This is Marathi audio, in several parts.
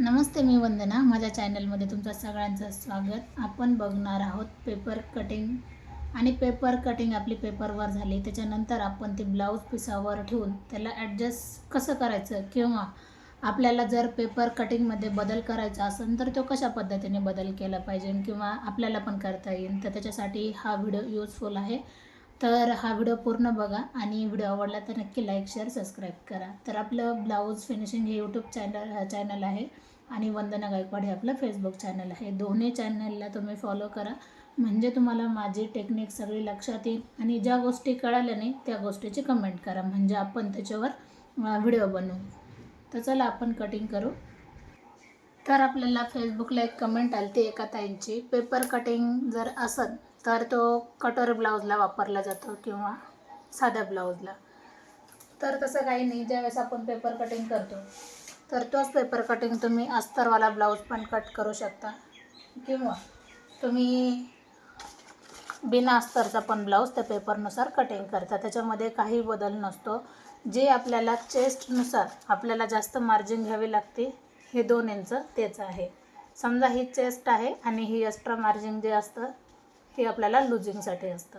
नमस्ते मी वंदना. माझ्या चॅनलमध्ये तुमचं सगळ्यांचं स्वागत. आपण बघणार आहोत पेपर कटिंग. आणि पेपर कटिंग आपली पेपरवर झाली. त्याच्यानंतर आपण ते ब्लाऊज पिसावर ठेवून त्याला ॲडजस्ट कसं करायचं किंवा आपल्याला जर पेपर कटिंगमध्ये बदल करायचा असेल तर तो कशा पद्धतीने बदल केला पाहिजे किंवा आपल्याला पण करता येईल. तर त्याच्यासाठी हा व्हिडिओ यूजफुल आहे. तर हा व्हिडिओ पूर्ण बघा आणि व्हिडिओ आवडला तर नक्की लाईक शेअर सबस्क्राईब करा. तर आपलं ब्लाऊज फिनिशिंग हे यूट्यूब चॅनल चॅनल आहे. आणि वंदना गायकवाड हे आपलं फेसबुक चॅनल आहे. दोन्ही चॅनलला तुम्ही फॉलो करा. म्हणजे तुम्हाला माझी टेक्निक सगळी लक्षात येईल. आणि ज्या गोष्टी कळाल्या नाही त्या गोष्टीची कमेंट करा. म्हणजे आपण त्याच्यावर व्हिडिओ बनवू. तर चला आपण कटिंग करू. तर आपल्याला फेसबुकला एक कमेंट आली ती एका ताईंची. पेपर कटिंग जर असेल तर तो कटर ब्लाऊजला वापरला जातो किंवा साध्या ब्लाऊजला तर तसं काही नाही. ज्यावेळेस आपण पेपर कटिंग करतो तर तोच पेपर कटिंग तुम्ही अस्तरवाला ब्लाऊज पण कट करू शकता. किंवा तुम्ही बिना अस्तरचा पण ब्लाऊज त्या पेपरनुसार कटिंग करता. त्याच्यामध्ये काही बदल नसतो. जे आपल्याला चेस्टनुसार आपल्याला जास्त मार्जिन घ्यावी लागते हे दोन इंच तेच आहे. समजा ही चेस्ट आहे आणि ही एक्स्ट्रा मार्जिन जे असतं हे आपल्याला लुजिंगसाठी असतं.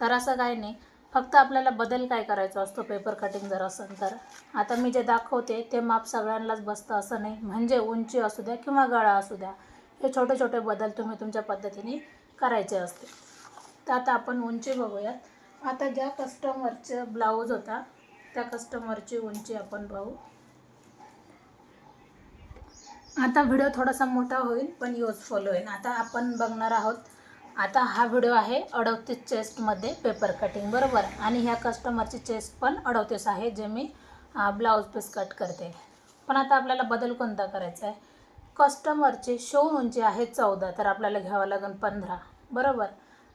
तर असं काही नाही. फक्त आपल्याला बदल काय करायचा असतो पेपर कटिंग जर असेल तर? आता मी जे दाखवते ते माप सगळ्यांनाच बसतं असं नाही. म्हणजे उंची असू द्या किंवा गळा असू द्या हे छोटे छोटे बदल तुम्ही तुमच्या पद्धतीने करायचे असते. तर आता आपण उंची बघूयात. आता ज्या कस्टमरचं ब्लाऊज होता त्या कस्टमरची उंची आपण पाहू. आता व्हिडिओ थोडासा मोठा होईल पण युजफुल होईल. आता आपण बघणार आहोत आता हा व्हिडिओ आहे अडवतीस चेस्टमध्ये पेपर कटिंग बरोबर? आणि ह्या कस्टमरची चेस्ट पण अडवतीस आहे जे मी ब्लाऊज पीस कट करते. पण आता आपल्याला बदल कोणता करायचा आहे? कस्टमरची शोन उंची आहे चौदा तर आपल्याला घ्यावं लागेल पंधरा बरोबर?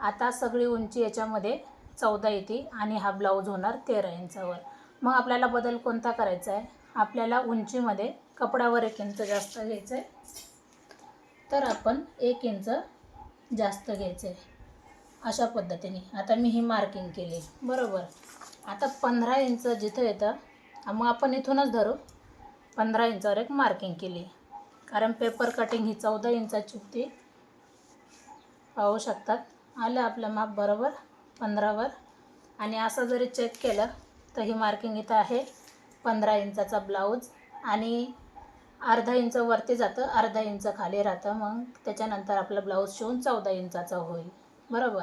आता सगळी उंची याच्यामध्ये चौदा येते आणि हा ब्लाऊज होणार तेरा इंचावर. मग आपल्याला बदल कोणता करायचा आहे? आपल्याला उंचीमध्ये कपड्यावर एक इंच जास्त घ्यायचं आहे. तर आपण एक इंच जास्त घ्यायचं आहे अशा पद्धतीने. आता मी ही मार्किंग केली. बरोबर. आता पंधरा इंच जिथं येतं मग आपण इथूनच धरू. पंधरा इंचावर एक मार्किंग केली. कारण पेपर कटिंग ही चौदा इंचाची होती पाहू शकतात. आलं आपलं माप बरोबर पंधरावर. आणि असं जरी चेक केलं तर ही मार्किंग इथं आहे. पंधरा इंचाचा ब्लाऊज आणि अर्धा इंच वरती जातं अर्धा इंच खाली राहतं मग त्याच्यानंतर आपलं ब्लाऊज शिवून चौदा इंचाचा होईल. बरोबर?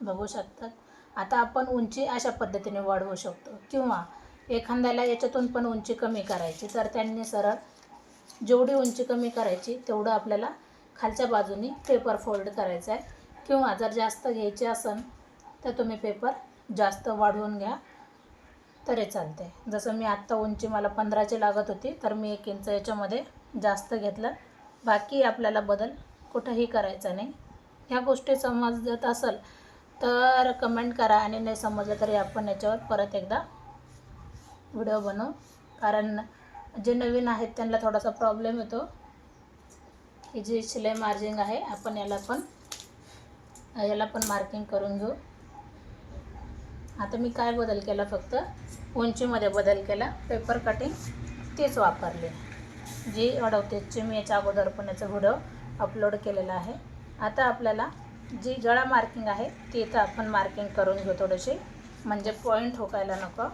बघू शकतात. आता आपण उंची अशा पद्धतीने वाढवू शकतो. किंवा एखाद्याला याच्यातून पण उंची कमी करायची तर त्यांनी सरळ जेवढी उंची कमी करायची तेवढं आपल्याला खालच्या बाजूनी पेपर फोल्ड करायचा आहे किंवा जर जास्त घ्यायचे असेल तर तुम्ही पेपर जास्त वाढवून घ्या. तरी चालते जसं मी आत्ता उंची मला पंधराची लागत होती तर मी एक इंच याच्यामध्ये जास्त घेतलं. बाकी आपल्याला बदल कुठंही करायचा नाही. ह्या गोष्टी समजत असेल तर कमेंट करा आणि नाही समजलं तरी आपण याच्यावर परत एकदा व्हिडिओ बनवू. कारण जे नवीन आहेत त्यांना थोडासा प्रॉब्लेम येतो. ही जी शिलाई मार्जिंग आहे आपण याला पण याला पण मार्किंग करून घेऊ. आता मी काय बदल केला फक्त? उंचीमध्ये बदल केला. पेपर कटिंग तीच वापरली. जी अडवतेची मी याच्या अगोदर पण याचा व्हिडिओ अपलोड केलेला आहे. आता आपल्याला जी गळा मार्किंग आहे ती इथं आपण मार्किंग करून घेऊ थोडीशी. म्हणजे पॉईंट ठोकायला नको.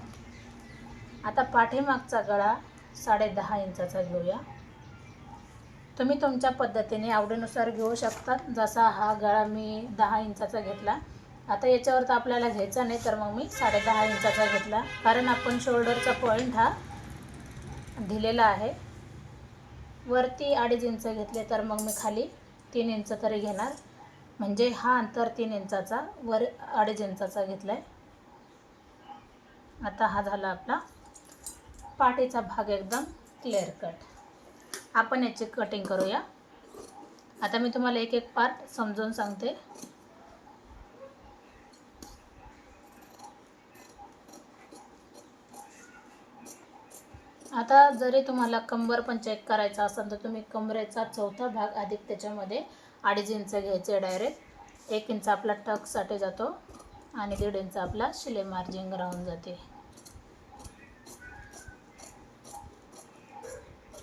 आता पाठीमागचा गळा साडे दहा इंचाचा घेऊया. तुम्ही तुमच्या पद्धतीने आवडीनुसार घेऊ शकतात जसा हा गळा मी दहा इंचाचा घेतला आता याच्यावर तर आपल्याला घ्यायचा नाही तर मग मी साडे दहा इंचाचा घेतला. कारण आपण शोल्डरचा पॉईंट हा दिलेला आहे. वरती अडीच इंच घेतले तर मग मी खाली तीन इंच तरी घेणार. म्हणजे हा अंतर तीन इंचाचा वर अडीच इंचाचा घेतला आहे आता हा झाला आपला पाठीचा भाग एकदम क्लिअर कट आपण याची कटिंग करूया. आता मी तुम्हाला एक एक पार्ट समजून सांगते. आता जरी तुम्हाला कंबर पण चेक करायचा असेल तर तुम्ही कमरेचा चौथा भाग अधिक त्याच्यामध्ये अडीच इंच घ्यायचे डायरेक्ट एक इंच आपला टकसाठी जातो आणि दीड इंच आपला शिले मार्जिंग राहून जाते.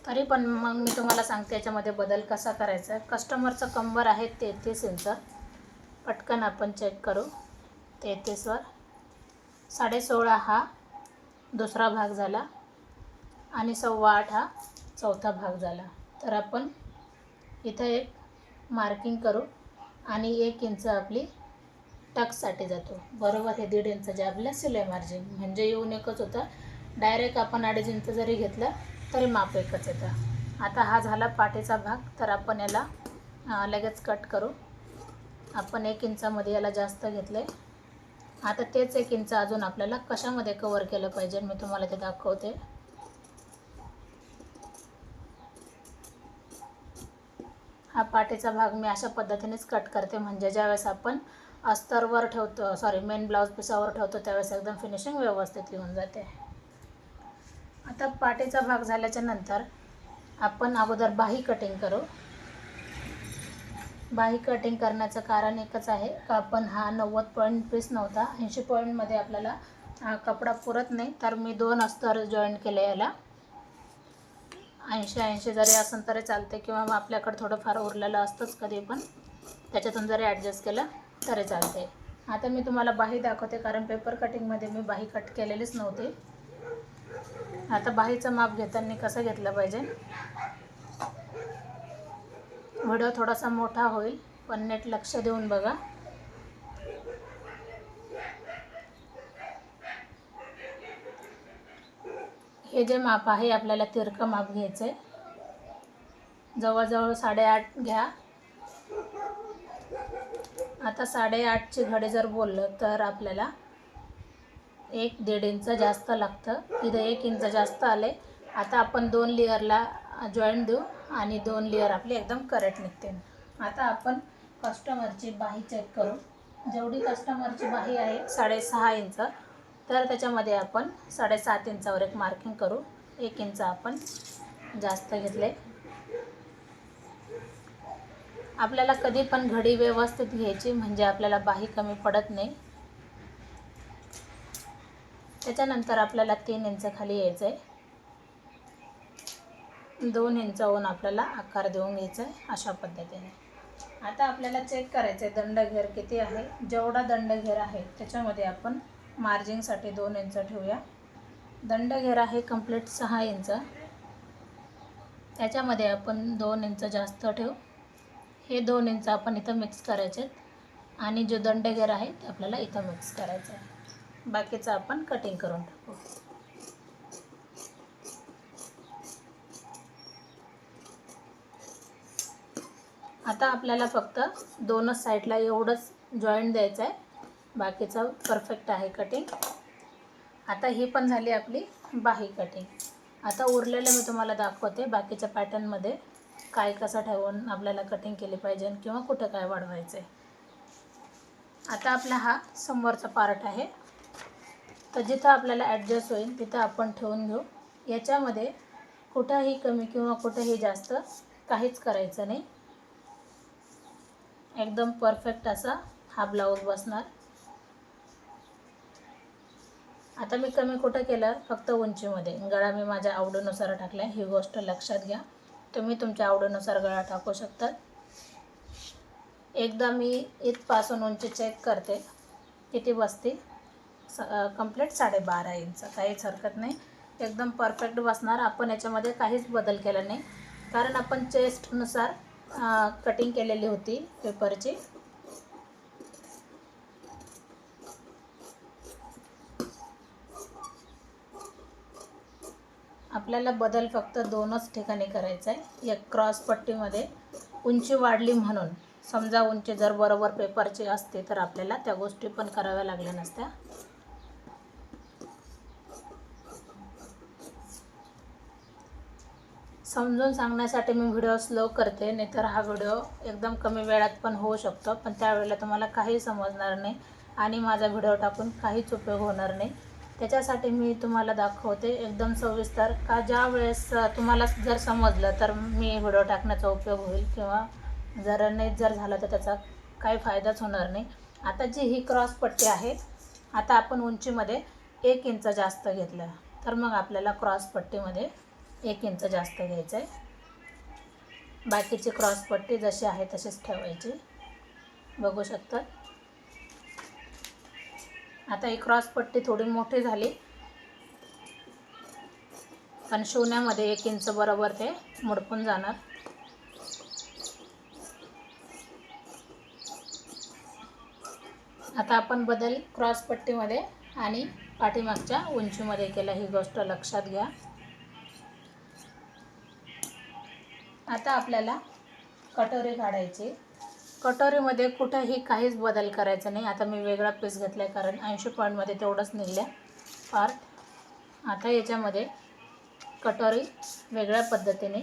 तरी पण मग मी तुम्हाला सांगते याच्यामध्ये बदल कसा करायचा कस्टमरचं कंबर आहे तेहतीस इंच. पटकन आपण चेक करू. तेहतीसवर साडेसोळा हा दुसरा भाग झाला. आणि सव्वा आठ हा चौथा भाग झाला. तर आपण इथं एक मार्किंग करू आणि एक इंच आपली टक्ससाठी जातो. बरोबर हे दीड इंच जे आपल्या सिलाई मार्जिन म्हणजे येऊन एकच होतं. डायरेक्ट आपण अडीच इंच जरी घेतलं तरी माप एकच येतं. आता हा झाला पाठीचा भाग. तर आपण याला लगेच कट करू. आपण एक इंचामध्ये याला जास्त घेतलं आहे आता तेच एक इंच अजून आपल्याला कशामध्ये कवर केलं पाहिजे मी तुम्हाला ते दाखवते. हा पाठीचा भाग मी अशा पद्धतीनेच कट करते. म्हणजे ज्यावेळेस आपण अस्तरवर ठेवतो सॉरी मेन ब्लाऊज पिसावर ठेवतो त्यावेळेस एकदम फिनिशिंग व्यवस्थित येऊन जाते. आता पाठीचा भाग झाल्याच्यानंतर आपण अगोदर बाही कटिंग करू. बाही कटिंग करण्याचं कारण एकच आहे का आपण हा नव्वद पॉईंट पीस नव्हता. ऐंशी पॉईंटमध्ये आपल्याला हा कपडा पुरत नाही. तर मी दोन अस्तर जॉईंट केले याला. ऐंशी ऐंशी जरी असेल तरी चालते किंवा मग आपल्याकडं थोडंफार उरलेलं असतंच कधी पण. त्याच्यातून जरी ॲडजस्ट केलं तरी चालते आता मी तुम्हाला बाही दाखवते कारण पेपर कटिंगमध्ये मी बाही कट केलेलीच नव्हती. आता बाहीचं माप घेताना कसं घेतलं पाहिजे? व्हिडिओ थोडासा मोठा होईल पण नेट लक्ष देऊन बघा. हे जे माप आहे आपल्याला तिरकं माप घ्यायचं आहे जवळजवळ साडेआठ घ्या. आता साडेआठची घडे जर बोललं तर आपल्याला एक दीड इंच जास्त लागतं. इथं एक इंच जास्त आले आता आपण दोन लेअरला जॉईंट देऊ आणि दोन लेअर आपले एकदम करेक्ट निघते आता आपण कस्टमरची बाही चेक करू. जेवढी कस्टमरची बाही आहे साडेसहा इंच. तर त्याच्यामध्ये आपण साडेसात इंचावर एक मार्किंग करू एक इंच आपण जास्त घेतले. आपल्याला कधी पण घडी व्यवस्थित घ्यायची म्हणजे आपल्याला बाही कमी पडत नाही. त्याच्यानंतर आपल्याला तीन इंच खाली यायचं आहे दोन इंचावरून आपल्याला आकार देऊन घ्यायचा आहे अशा पद्धतीने. आता आपल्याला चेक करायचं आहे दंडघेर किती आहे? जेवढा दंडघेर आहे त्याच्यामध्ये आपण मार्जिंगसाठी दोन इंच ठेवूया. दंडघेर आहे कंप्लीट सहा इंच. त्याच्यामध्ये आपण दोन इंच जास्त ठेवू. हे दोन इंच आपण इथं मिक्स करायचे आहेत. आणि जो दंडघेर आहे ते आपल्याला इथं मिक्स करायचं आहे. बाकीचं आपण कटिंग करून टाकू. आता आपल्याला फक्त दोनच साईडला एवढंच जॉईंट द्यायचं आहे. बाकीचं परफेक्ट आहे कटिंग आता ही पण झाली आपली बाही कटिंग आता उरलेलं मी तुम्हाला दाखवते बाकीच्या पॅटर्नमध्ये काय कसं ठेवून आपल्याला कटिंग केली पाहिजे किंवा कुठं काय वाढवायचं आहे आता आपला हा समोरचा पार्ट आहे. तर जिथं आपल्याला ॲडजस्ट होईल तिथं आपण ठेवून घेऊ. याच्यामध्ये कुठंही कमी किंवा कुठंही जास्त काहीच करायचं नाही. एकदम परफेक्ट असा हा ब्लाऊज बसणार. आता मी कमी कुठं केलं? फक्त उंचीमध्ये. गळा मी माझ्या आवडीनुसार टाकला ही गोष्ट लक्षात घ्या. तुम्ही तुमच्या आवडीनुसार गळा टाकू शकता एकदा मी इथपासून उंची चेक करते. किती बसते? स कंप्लीट साडेबारा इंच काहीच हरकत नाही. एकदम परफेक्ट बसणार. आपण याच्यामध्ये काहीच बदल केला नाही. कारण आपण चेस्टनुसार कटिंग केलेली होती पेपरची आपल्याला बदल फक्त दोनच ठिकाणी करायचा आहे एक क्रॉस पट्टीमध्ये उंची वाढली म्हणून समजा उंची जर बरोबर पेपरची असते तर आपल्याला त्या गोष्टी पण कराव्या लागल्या नसत्या. समजून सांगण्यासाठी मी व्हिडिओ स्लो करते नाहीतर हा व्हिडिओ एकदम कमी वेळात पण होऊ शकतो पण त्यावेळेला तुम्हाला काही समजणार नाही आणि माझा व्हिडिओ टाकून काहीच उपयोग होणार नाही. त्याच्यासाठी मी तुम्हाला दाखवते एकदम सविस्तर. का ज्या वेळेस तुम्हाला जर समजलं तर मी व्हिडिओ टाकण्याचा उपयोग होईल किंवा जर नाही जर झालं तर त्याचा काही फायदाच होणार नाही. आता जी ही क्रॉस पट्टी आहे आता आपण उंचीमध्ये एक इंच जास्त घेतलं तर मग आपल्याला क्रॉस पट्टीमध्ये एक इंच जास्त घ्यायचं आहे बाकीची क्रॉस पट्टी जशी आहे तशीच ठेवायची. बघू शकतात? आता ही क्रॉस पट्टी थोडी मोठी झाली. पण शिवण्यामध्ये एक इंच बरोबर ते मुडपून जाणार. आता आपण बदल क्रॉस पट्टीमध्ये आणि पाठीमागच्या उंचीमध्ये केला ही गोष्ट लक्षात घ्या. आता आपल्याला कटोरी काढायची. कटोरीमध्ये कुठंही काहीच बदल करायचा नाही. आता मी वेगळा पीस घेतला आहे कारण ऐंशी पॉईंटमध्ये तेवढंच निघल्या पार्ट आता याच्यामध्ये कटोरी वेगळ्या पद्धतीने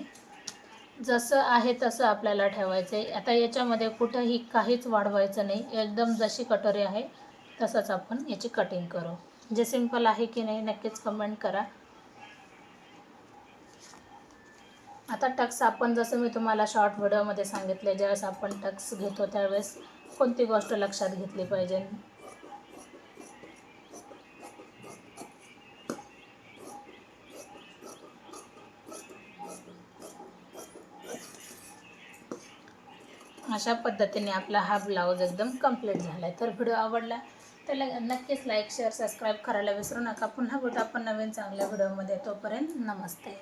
जसं आहे तसं आपल्याला ठेवायचं आहे आता याच्यामध्ये कुठंही काहीच वाढवायचं नाही. एकदम जशी कटोरी आहे तसंच आपण याची कटिंग करू. जे सिंपल आहे की नाही नक्कीच कमेंट करा. आता टक्स आपण जसं मी तुम्हाला शॉर्ट व्हिडिओमध्ये सांगितले ज्यावेळेस आपण टक्स घेतो त्यावेळेस कोणती गोष्ट लक्षात घेतली पाहिजे? अशा पद्धतीने आपला हा ब्लाऊज एकदम कंप्लीट झाला आहे तर व्हिडिओ आवडला तर नक्कीच लाईक शेअर सबस्क्राईब करायला विसरू नका. पुन्हा भेटू आपण नवीन चांगल्या व्हिडिओमध्ये तोपर्यंत नमस्ते.